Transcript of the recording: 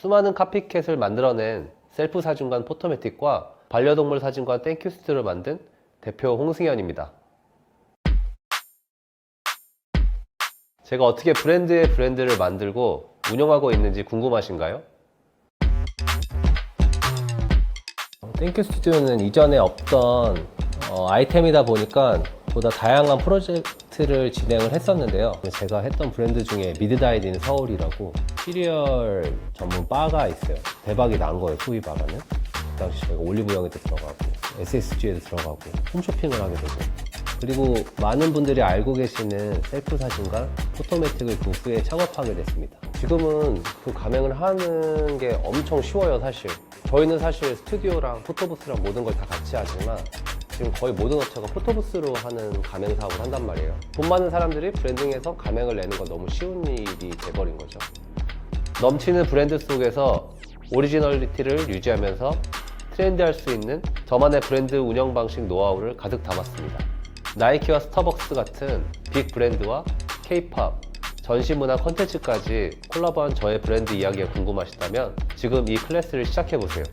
수많은 카피캣을 만들어낸 셀프 사진관 포토매틱과 반려동물 사진관 땡큐스트를 만든 대표 홍승현입니다. 제가 어떻게 브랜드의 브랜드를 만들고 운영하고 있는지 궁금하신가요? 땡큐 스튜디오는 이전에 없던 어, 아이템이다 보니까 보다 다양한 프로젝트를 진행을 했었는데요. 제가 했던 브랜드 중에 미드다이드 인 서울이라고 시리얼 전문 바가 있어요. 대박이 난 거예요, 소위 바가는. 그 당시 제가 올리브영에도 들어가고 SSG에도 들어가고 홈쇼핑을 하게 되고 그리고 많은 분들이 알고 계시는 셀프 사진관 포토매틱을 그 후에 창업하게 됐습니다. 지금은 그 가맹을 하는 게 엄청 쉬워요, 사실. 저희는 사실 스튜디오랑 포토부스랑 모든 걸 다 같이 하지만 지금 거의 모든 업체가 포토부스로 하는 가맹 사업을 한단 말이에요. 돈 많은 사람들이 브랜딩에서 가맹을 내는 건 너무 쉬운 일이 돼버린 거죠. 넘치는 브랜드 속에서 오리지널리티를 유지하면서 트렌디할 수 있는 저만의 브랜드 운영 방식 노하우를 가득 담았습니다. 나이키와 스타벅스 같은 빅 브랜드와 케이팝, 전시문화 컨텐츠까지 콜라보한 저의 브랜드 이야기가 궁금하시다면 지금 이 클래스를 시작해보세요.